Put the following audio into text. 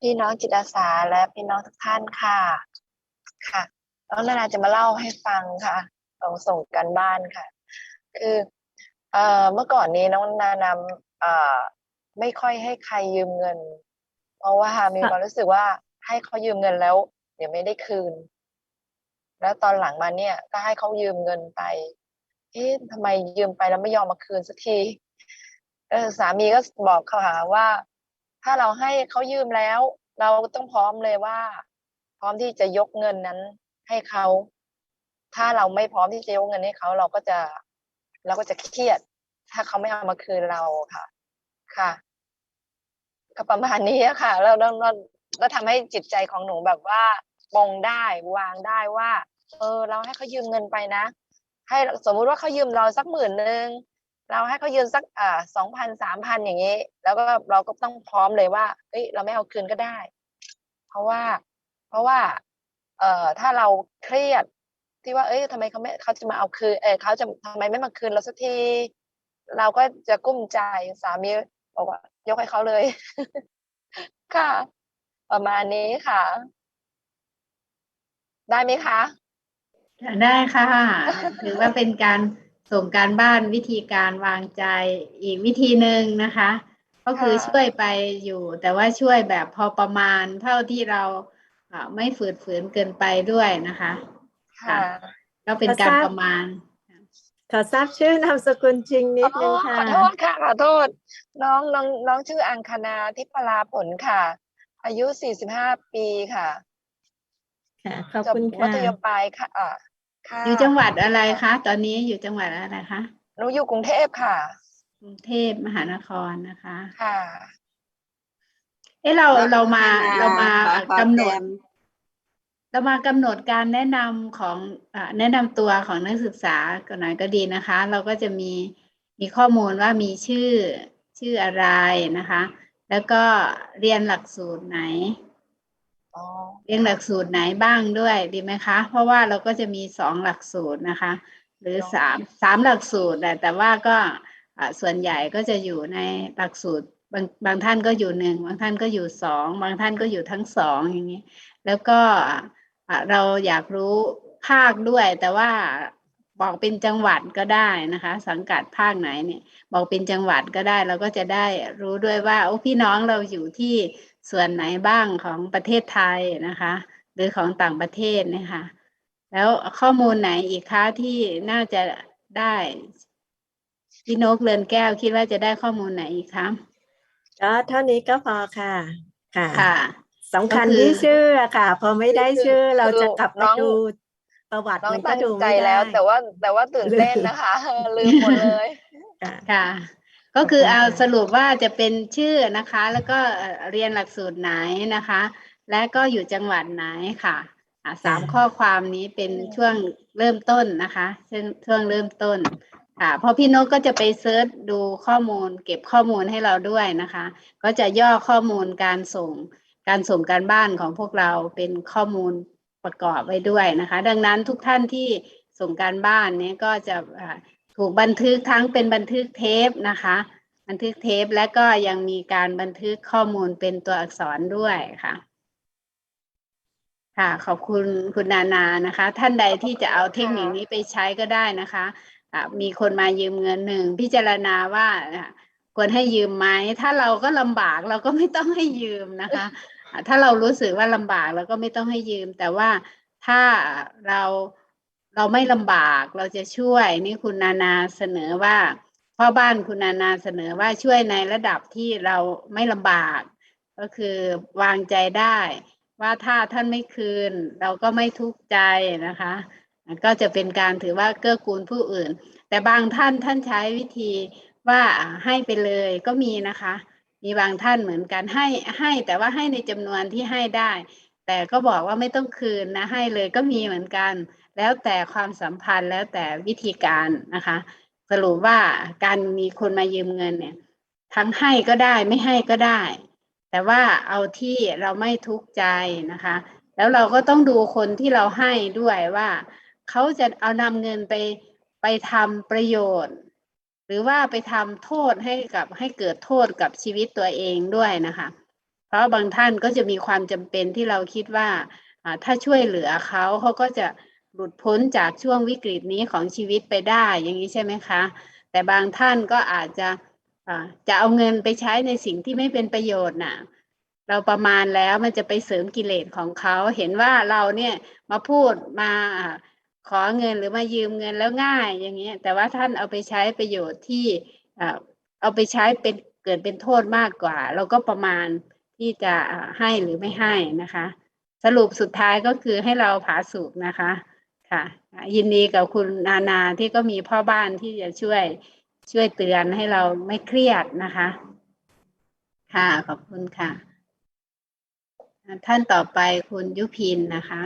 พี่น้องจิตอาสาและพี่น้องทุกท่านค่ะ ค่ะน้องนานาจะมาเล่าให้ฟังค่ะส่งส่งกันบ้านค่ะ คือเอ่อเมื่อก่อนนี้น้องนานาเอ่อไม่ค่อยให้ใครยืมเงิน เพราะว่ามีความรู้สึกว่าให้เขายืมเงินแล้ว เดี๋ยวไม่ได้คืน แล้วตอนหลังมาเนี่ย ก็ให้เขายืมเงินไป เอ๊ะทำไมยืมไปแล้วไม่ยอมมาคืนสักทีเออสามีก็บอกเขาหาว่า ถ้าเราให้เขายืมแล้ว เราต้องพร้อมเลยว่า พร้อมที่จะยกเงินนั้นให้เขาถ้าเราไม่พร้อมที่จะยกเงินให้เขาเราก็จะเราก็จะเครียด ถ้าเขาไม่เอามาคืนเราค่ะ ค่ะ ก็ประมาณนี้ค่ะ แล้วแล้วแล้วแล้วทำให้จิตใจของหนูแบบว่าปลงได้วางได้ว่า เออ เราให้เขายืมเงินไปนะ ให้สมมุติว่าเขายืมเราสักหมื่นหนึ่ง เราให้เขายืมสักอ่าสองพันสามพันอย่างนี้ แล้วก็เราก็ต้องพร้อมเลยว่าเอ้ยเราไม่เอาคืนก็ได้ เพราะว่าเพราะว่า เอ่อถ้าเราเครียดที่ว่า เอ้ยทำไมเขาไม่เขาจะมาเอาคืนเออเขาจะทำไมไม่มาคืนเราสักที เราก็จะกุ้มใจสามีบอกว่า ยกให้เขาเลย ค่ะ ประมาณนี้ค่ะ ได้ไหมคะ ได้ค่ะ ถือว่าเป็นการ ส่งการบ้านวิธีการวางใจอีกวิธีหนึ่งนะคะ ก็คือค่ะช่วยไปอยู่ แต่ว่าช่วยแบบพอประมาณเท่าที่เราอ่าไม่ฝืดฝืนเกินไปด้วยนะคะ ค่ะก็เป็นการประมาณขอทราบชื่อนามสกุลจริงนิดนึงอ๋อค่ะขอโทษค่ะขอโทษ น้องน้องน้องชื่ออังคณาทิพลาผลค่ะ อายุ 45 ปีค่ะ ค่ะขอบจบคุณมัค่ะธยมปลายค่ะอ่า ค่ะอยู่จังหวัดอะไรคะตอนนี้อยู่จังหวัดอะไรคะหนูอยู่กรุงเทพค่ะ กรุงเทพมหานครนะคะ ค่ะ เอ้เราเรามาพัฒนเรามาขอขอกำหนแจดมเรามากำหนดการแนะนำของอาแนะนำตัวของนักศึกษาก็หน่อยก็ดีนะคะ เราก็จะมีมีข้อมูลว่ามีชื่อชื่ออะไรนะคะ แล้วก็เรียนหลักสูตรไหนอ๋อ เรียนหลักสูตรไหนบ้างด้วยดีไหมคะ เพราะว่าเราก็จะมีสองหลักสูตรนะคะ หรือสามสามหลักสูตรแหละแต่ว่าก็อ่าส่วนใหญ่ก็จะอยู่ในหลักสูตรบางบางท่านก็อยู่หนึ่งบางท่านก็อยู่สองบางท่านก็อยู่ทั้งสองอย่างนี้ แล้วก็อ่าเราอยากรู้ภาคด้วย แต่ว่าบอกเป็นจังหวัดก็ได้นะคะ สังกัดภาคไหนเนี่ย บอกเป็นจังหวัดก็ได้เราก็จะได้รู้ด้วยว่าโอ้พี่น้องเราอยู่ที่ ส่วนไหนบ้างของประเทศไทยนะคะ หรือของต่างประเทศเนะคะแล้วข้อมูลไหนอีกคะที่น่าจะได้พี่นกเรือนแก้วคิดว่าจะได้ข้อมูลไหนอีกคะก็เท่านี้ก็พอค่ะ ค่ะค่ะสำคัญก็คือที่ชื่ออะค่ะ พอไม่ได้ชื่อเราจะกลับไปน้องดูประวัติน้องมันก็ตั้งดูใจไม่ได้แล้ว แต่ว่าแต่ว่าตื่นเต้นนะคะ ลืมหมดเลยค่ะค่ะ ก็คือขอบคุณเอาค่ะสรุปว่าจะเป็นชื่อนะคะ แล้วก็เอ่อเรียนหลักสูตรไหนนะคะ และก็อยู่จังหวัดไหนค่ะอะสามข้อความนี้เป็นช่วงเริ่มต้นนะคะช่วงช่วงเริ่มต้นค่ะเพราะพี่นกก็จะไปเซิร์ชดูข้อมูล เก็บข้อมูลให้เราด้วยนะคะ ก็จะย่อข้อมูลการส่งการส่งการบ้านของพวกเราเป็นข้อมูลประกอบไว้ด้วยนะคะ ดังนั้นทุกท่านที่ส่งการบ้านเนี้ก็จะอ่า ถูกบันทึกทั้งเป็นบันทึกเทปนะคะ บันทึกเทปและก็ยังมีการบันทึกข้อมูลเป็นตัวอักษรด้วยค่ะ ค่ะ ขอบคุณคุณนานานะคะ ท่านใดที่จะเอาเทคนิคนี้ไปใช้ก็ได้นะคะะมีคนมายืมเงินหนึ่งพิจารณาว่าควรให้ยืมไหมถ้าเราก็ลำบากเราก็ไม่ต้องให้ยืมนะคะอะถ้าเรารู้สึกว่าลำบากเราก็ไม่ต้องให้ยืม แต่ว่าถ้าเรา เราไม่ลำบากเราจะช่วยนี่คุณนานาเสนอว่าพ่อบ้านคุณนานาเสนอว่าช่วยในระดับที่เราไม่ลำบาก ก็คือวางใจได้ ว่าถ้าท่านไม่คืน เราก็ไม่ทุกข์ใจนะคะ ก็จะเป็นการถือว่าเกื้อกูลผู้อื่น แต่บางท่านท่านใช้วิธีว่าให้ไปเลยก็มีนะคะ มีบางท่านเหมือนกันให้ให้แต่ว่าให้ในจำนวนที่ให้ได้ แต่ก็บอกว่าไม่ต้องคืนนะให้เลยก็มีเหมือนกัน แล้วแต่ความสัมพันธ์แล้วแต่วิธีการนะคะ สรุปว่าการมีคนมายืมเงินเนี่ย ทั้งให้ก็ได้ไม่ให้ก็ได้ แต่ว่าเอาที่เราไม่ทุกข์ใจนะคะ แล้วเราก็ต้องดูคนที่เราให้ด้วยว่าเขาจะเอานำเงินไปไปทำประโยชน์ หรือว่าไปทำโทษให้กับให้เกิดโทษกับชีวิตตัวเองด้วยนะคะ เพราะบางท่านก็จะมีความจำเป็นที่เราคิดว่าถ้าช่วยเหลือเขาเขาก็จะหลุดพ้นจากช่วงวิกฤตนี้ของชีวิตไปได้อย่างนี้ใช่ไหมคะ แต่บางท่านก็อาจจะจะเอาเงินไปใช้ในสิ่งที่ไม่เป็นประโยชน์น่ะเราประมาณแล้วมันจะไปเสริมกิเลสของเขาเห็นว่าเราเนี่ยมาพูดมาขอเงินหรือมายืมเงินแล้วง่ายอย่างเงี้ยแต่ว่าท่านเอาไปใช้ประโยชน์ที่เอาไปใช้เป็นเกิดเป็นโทษมากกว่า เราก็ประมาณ ที่จะให้หรือไม่ให้นะคะ สรุปสุดท้ายก็คือให้เราผาสุกนะคะค่ะ ยินดีกับคุณนานาที่ก็มีพ่อบ้านที่จะช่วยช่วยเตือนให้เราไม่เครียดนะคะ ค่ะขอบคุณค่ะ ท่านต่อไปคุณยุพินนะคะ